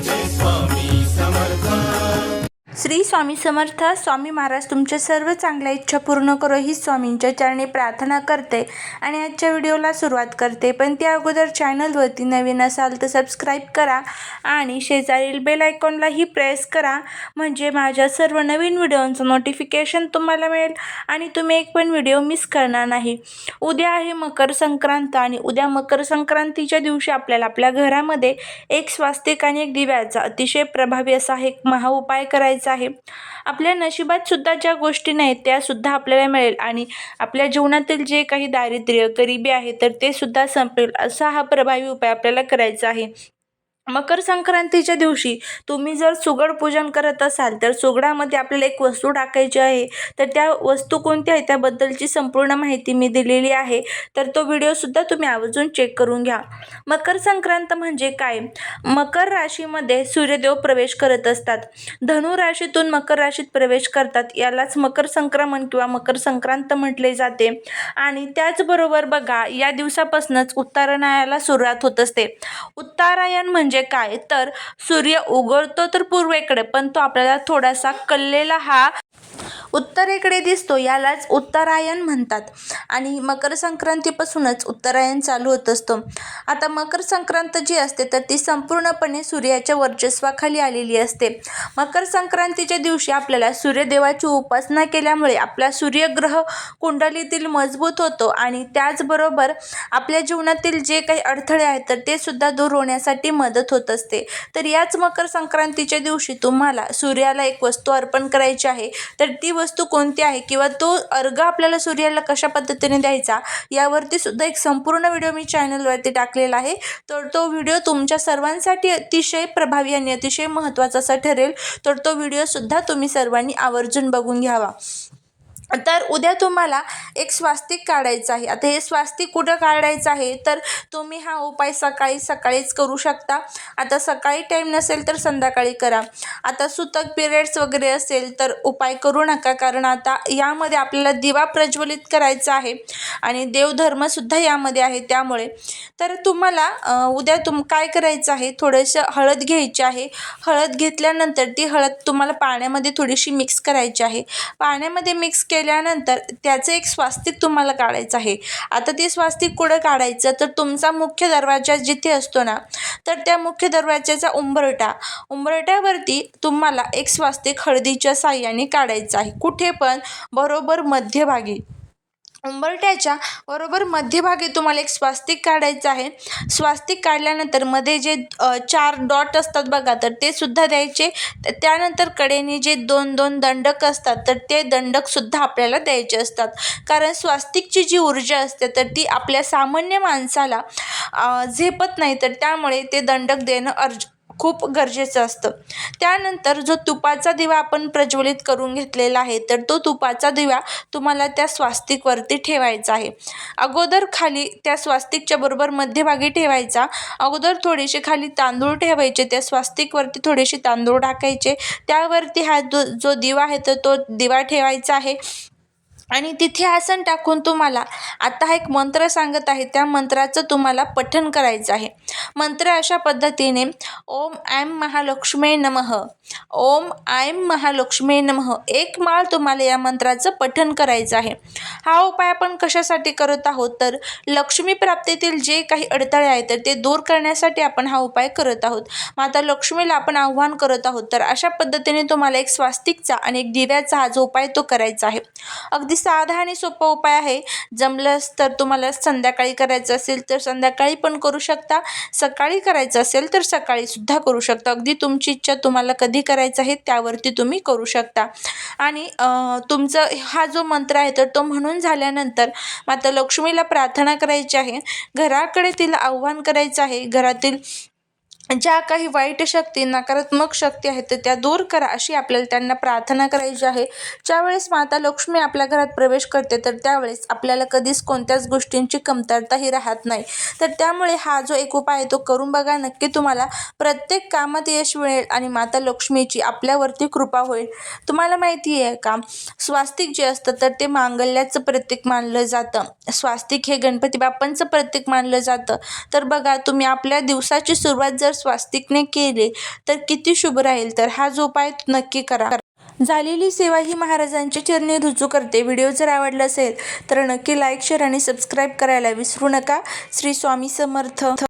this one. Shri Swami Samarth Swami Maharaj तुमच्या सर्व चांगल्या इच्छा पूर्ण करो ही स्वामींच्या चरणी प्रार्थना करते आणि आजच्या व्हिडिओला सुरुवात करते. पण त्या अगोदर चॅनलवरती नवीन असाल तर सबस्क्राईब करा आणि शेजारील बेल आयकॉनलाही प्रेस करा. म्हणजे माझ्या सर्व नवीन व्हिडिओंचं नोटिफिकेशन तुम्हाला मिळेल आणि तुम्ही एक पण व्हिडिओ मिस करणार नाही. उद्या आहे मकर संक्रांत आणि उद्या मकर संक्रांतीच्या दिवशी आपल्याला आपल्या घरामध्ये एक स्वास्तिक आणि एक दिव्याचा अतिशय प्रभावी असा एक महा उपाय करायचा आहे. आपल्या नशिबात सुद्धा ज्या गोष्टी नाहीत त्या सुद्धा आपल्याला मिळेल आणि आपल्या जीवनातील जे काही दारिद्र्य गरिबी आहे तर ते सुद्धा संपेल. असा हा प्रभावी उपाय आपल्याला करायचा आहे. मकर संक्रांतीच्या दिवशी तुम्ही जर सुगड पूजन करत असाल तर सुगडामध्ये आपल्याला एक वस्तू टाकायची आहे. तर त्या वस्तू कोणत्या आहे त्याबद्दलची संपूर्ण माहिती मी दिलेली आहे. तर तो व्हिडिओसुद्धा तुम्ही आवर्जून चेक करून घ्या. मकर संक्रांत म्हणजे काय? मकर राशीमध्ये सूर्यदेव प्रवेश करत असतात. धनु राशीतून मकर राशीत प्रवेश करतात. यालाच मकर संक्रमण किंवा मकर संक्रांत म्हटले जाते. आणि त्याचबरोबर बघा या दिवसापासूनच उत्तरायणाला सुरुवात होत असते. उत्तरायण म्हणजे म्हणजे काय? तर सूर्य उगवतो तर पूर्वेकडे पण तो आपल्याला थोडासा कललेला हा उत्तरेकडे दिसतो यालाच उत्तरायण म्हणतात. आणि मकर संक्रांतीपासूनच उत्तरायण चालू होत असतो. आता मकर संक्रांत जी असते तर ती संपूर्णपणे सूर्याच्या वर्चस्वाखाली आलेली असते. मकर संक्रांतीच्या दिवशी आपल्याला सूर्यदेवाची उपासना केल्यामुळे आपला सूर्यग्रह कुंडलीतील मजबूत होतो आणि त्याचबरोबर आपल्या जीवनातील जे काही अडथळे आहेत तर ते सुद्धा दूर होण्यासाठी मदत होत असते. तर याच मकर संक्रांतीच्या दिवशी तुम्हाला सूर्याला एक वस्तू अर्पण करायची आहे तर ती वस्तू कोणती आहे किंवा तो अर्घ आपल्याला सूर्याला कशा पद्धतीने द्यायचा यावरती सुद्धा एक संपूर्ण व्हिडिओ मी चॅनलवरती टाकलेला आहे. तर तो व्हिडिओ तुमच्या सर्वांसाठी अतिशय प्रभावी आणि अतिशय महत्त्वाचा असा ठरेल. तर तो व्हिडिओसुद्धा तुम्ही सर्वांनी आवर्जून बघून घ्यावा. तर उद्या तुम्हाला एक स्वास्तिक काढायचं आहे. आता हे स्वास्तिक कुठं काढायचं आहे? तर तुम्ही हा उपाय सकाळी सकाळीच करू शकता. आता सकाळी टाईम नसेल तर संध्याकाळी करा. आता सुतक पिरियड्स वगैरे असेल तर उपाय करू नका. कारण आता यामध्ये आपल्याला दिवा प्रज्वलित करायचा आहे आणि देवधर्मसुद्धा यामध्ये आहे त्यामुळे. तर तुम्हाला उद्या तुम काय करायचं आहे? थोडंसं हळद घ्यायची आहे. हळद घेतल्यानंतर ती हळद तुम्हाला पाण्यामध्ये थोडीशी मिक्स करायची आहे. पाण्यामध्ये मिक्स के केल्यानंतर त्याचं एक स्वास्तिक तुम्हाला काढायचं आहे. आता ते स्वास्तिक कुठं काढायचं? तर तुमचा मुख्य दरवाजा जिथे असतो ना तर त्या मुख्य दरवाजाचा उंबरटा उंबरट्यावरती तुम्हाला एक स्वास्तिक हळदीच्या साह्याने काढायचं आहे. कुठे पण बरोबर मध्यभागी. उंबरट्याच्या बरोबर मध्यभागी तुम्हाला एक स्वास्तिक काढायचं आहे. स्वास्तिक काढल्यानंतरमध्ये जे चार डॉट असतात बघा तर ते सुद्धा द्यायचे. त्यानंतर कडेने जे दोन दोन दंडक असतात तर ते दंडकसुद्धा आपल्याला द्यायचे असतात. कारण स्वास्तिकची जी ऊर्जा असते तर ती आपल्या सामान्य माणसाला झेपत नाही तर त्यामुळे ते दंडक देणं अर्ज खूप गरजेचं असतं. त्यानंतर जो तुपाचा दिवा आपण प्रज्वलित करून घेतलेला आहे तर तो तुपाचा दिवा तुम्हाला त्या स्वास्तिकवरती ठेवायचा आहे. अगोदर खाली त्या स्वास्तिकच्या बरोबर मध्यभागी ठेवायचा. अगोदर थोडेसे खाली तांदूळ ठेवायचे त्या स्वास्तिकवरती थोडेसे तांदूळ टाकायचे. त्यावरती हा जो जो दिवा आहे तर तो दिवा ठेवायचा आहे. आणि तिथे आसन टाकून तुम्हाला आता हा एक मंत्र सांगत आहे त्या मंत्राचं तुम्हाला पठण करायचं आहे. मंत्र अशा पद्धतीने ओम ऐं महालक्ष्मी नमः ओम ऐं महालक्ष्मी नमः एक माळ तुम्हाला या मंत्राचं पठण करायचं आहे. हा उपाय आपण कशासाठी करत आहोत? तर लक्ष्मी प्राप्तीतील जे काही अडथळे आहेत तर ते दूर करण्यासाठी आपण हा उपाय करत आहोत. माता लक्ष्मीला आपण आव्हान करत आहोत तर अशा पद्धतीने तुम्हाला एक स्वास्तिकचा आणि एक दिव्याचा हा जो उपाय तो करायचा आहे. अगदी साधा आणि सोपा उपाय आहे. जमलंच तर तुम्हाला संध्याकाळी करायचं असेल तर संध्याकाळी पण करू शकता. सकाळी करायचं असेल तर सकाळी सुद्धा करू शकता. अगदी तुमची इच्छा तुम्हाला कधी करायचं आहे त्यावरती तुम्ही करू शकता. आणि तुमचं हा जो मंत्र आहे तर तो म्हणून झाल्यानंतर माता लक्ष्मीला प्रार्थना करायची आहे. घराकडे तिला आव्हान करायचं आहे. घरातील ज्या काही वाईट शक्ती नकारात्मक शक्ती आहेत तर त्या दूर करा अशी आपल्याला त्यांना प्रार्थना करायची आहे. ज्यावेळेस माता लक्ष्मी आपल्या घरात प्रवेश करते तर त्यावेळेस आपल्याला कधीच कोणत्याच गोष्टींची कमतरताही राहत नाही. तर त्यामुळे हा जो एक उपाय आहे तो करून बघा. नक्की तुम्हाला प्रत्येक कामात यश मिळेल आणि माता लक्ष्मीची आपल्यावरती कृपा होईल. तुम्हाला माहिती आहे का? स्वास्तिक जे असतं तर ते मांगल्याचं प्रतीक मानलं जातं. स्वास्तिक हे गणपती बाप्पांचं प्रतीक मानलं जातं. तर बघा तुम्ही आपल्या दिवसाची सुरुवात जर स्वास्तिकने केले तर किती शुभ राहील? तर हा जो उपाय नक्की करा. झालेली सेवा ही महाराजांच्या चरणी रुजू करते. व्हिडिओ जर आवडला असेल तर नक्की लाईक शेअर आणि सबस्क्राईब करायला विसरू नका. श्री स्वामी समर्थ.